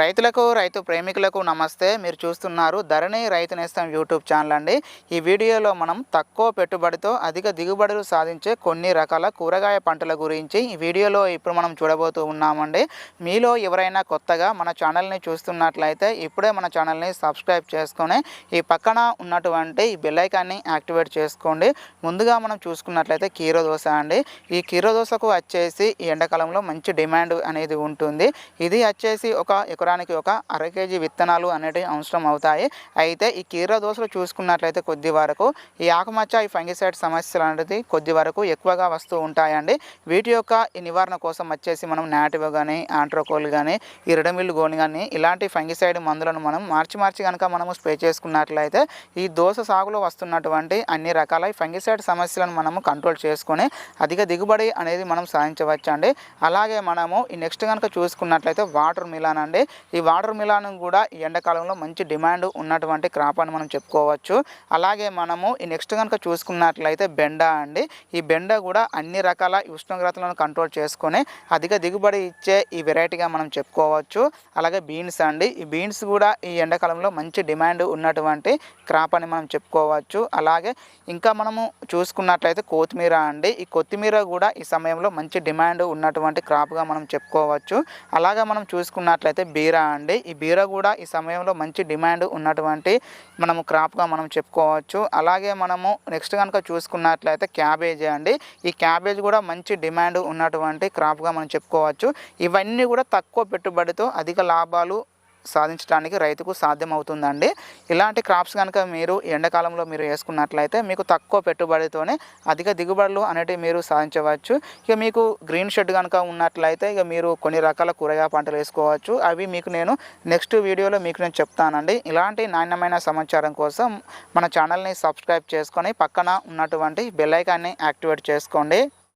రైతులకు రైతు ప్రేమికులకు నమస్తే. మీరు చూస్తున్నారు ధరణి రైతు నేస్తం యూట్యూబ్ ఛానల్ అండి. ఈ వీడియోలో మనం తక్కువ పెట్టుబడితో అధిక దిగుబడులు సాధించే కొన్ని రకాల కూరగాయ పంటల గురించి ఈ వీడియోలో ఇప్పుడు మనం చూడబోతూ ఉన్నామండి. మీలో ఎవరైనా కొత్తగా మన ఛానల్ని చూస్తున్నట్లయితే ఇప్పుడే మన ఛానల్ని సబ్స్క్రైబ్ చేసుకొని ఈ పక్కన ఉన్నటువంటి ఈ బెల్లైకాన్ని యాక్టివేట్ చేసుకోండి. ముందుగా మనం చూసుకున్నట్లయితే కీరదోశ అండి. ఈ కీరదోశకు వచ్చేసి ఈ ఎండాకాలంలో మంచి డిమాండ్ అనేది ఉంటుంది. ఇది వచ్చేసి ఒక ఎకరానికి ఒక అర కేజీ విత్తనాలు అనేటివి అవసరం అవుతాయి. అయితే ఈ కీర దోశలు చూసుకున్నట్లయితే కొద్ది వరకు ఈ ఆకుమచ్చ ఈ ఫంగిసైడ్ సమస్యలు అనేది కొద్ది వరకు ఎక్కువగా వస్తూ ఉంటాయండి. వీటి యొక్క ఈ నివారణ కోసం వచ్చేసి మనం నాటివ్ కానీ ఆంట్రోకోల్ కానీ ఈ గోని కానీ ఇలాంటి ఫంగిసైడ్ మందులను మనం మార్చి మార్చి కనుక మనము స్ప్రే చేసుకున్నట్లయితే ఈ దోశ సాగులో వస్తున్నటువంటి అన్ని రకాల ఫంగిసైడ్ సమస్యలను మనము కంట్రోల్ చేసుకొని అధిక దిగుబడి అనేది మనం సాధించవచ్చు అండి అలాగే మనము ఈ నెక్స్ట్ కనుక చూసుకున్నట్లయితే వాటర్ మిలాన్ అండి. ఈ వాటర్ మిలాన్ కూడా ఈ ఎండాకాలంలో మంచి డిమాండ్ ఉన్నటువంటి క్రాప్ అని మనం చెప్పుకోవచ్చు. అలాగే మనము ఈ నెక్స్ట్ కనుక చూసుకున్నట్లయితే బెండ అండి. ఈ బెండ కూడా అన్ని రకాల ఉష్ణోగ్రతలను కంట్రోల్ చేసుకొని అధిక దిగుబడి ఇచ్చే ఈ వెరైటీగా మనం చెప్పుకోవచ్చు. అలాగే బీన్స్ అండి. ఈ బీన్స్ కూడా ఈ ఎండాకాలంలో మంచి డిమాండ్ ఉన్నటువంటి క్రాప్ అని మనం చెప్పుకోవచ్చు. అలాగే ఇంకా మనము చూసుకున్నట్లయితే కొత్తిమీర అండి. ఈ కొత్తిమీర కూడా ఈ సమయంలో మంచి డిమాండ్ ఉన్నటువంటి క్రాప్గా మనం చెప్పుకోవచ్చు. అలాగే మనం చూసుకున్నట్లయితే బీరా అండి. ఈ బీర కూడా ఈ సమయంలో మంచి డిమాండ్ ఉన్నటువంటి మనము క్రాప్గా మనం చెప్పుకోవచ్చు. అలాగే మనము నెక్స్ట్ కనుక చూసుకున్నట్లయితే క్యాబేజీ అండి. ఈ క్యాబేజ్ కూడా మంచి డిమాండ్ ఉన్నటువంటి క్రాప్గా మనం చెప్పుకోవచ్చు. ఇవన్నీ కూడా తక్కువ పెట్టుబడితో అధిక లాభాలు సాధించడానికి రైతుకు సాధ్యమవుతుందండి. ఇలాంటి క్రాప్స్ కనుక మీరు ఎండాకాలంలో మీరు వేసుకున్నట్లయితే మీకు తక్కువ పెట్టుబడితోనే అధిక దిగుబడులు అనేటివి మీరు సాధించవచ్చు. ఇక మీకు గ్రీన్ షెడ్ కనుక ఉన్నట్లయితే ఇక మీరు కొన్ని రకాల కూరగాయ పంటలు వేసుకోవచ్చు. అవి మీకు నేను నెక్స్ట్ వీడియోలో మీకు నేను చెప్తానండి. ఇలాంటి నాణ్యమైన సమాచారం కోసం మన ఛానల్ని సబ్స్క్రైబ్ చేసుకొని పక్కన ఉన్నటువంటి బెల్ ఐకాన్ని యాక్టివేట్ చేసుకోండి.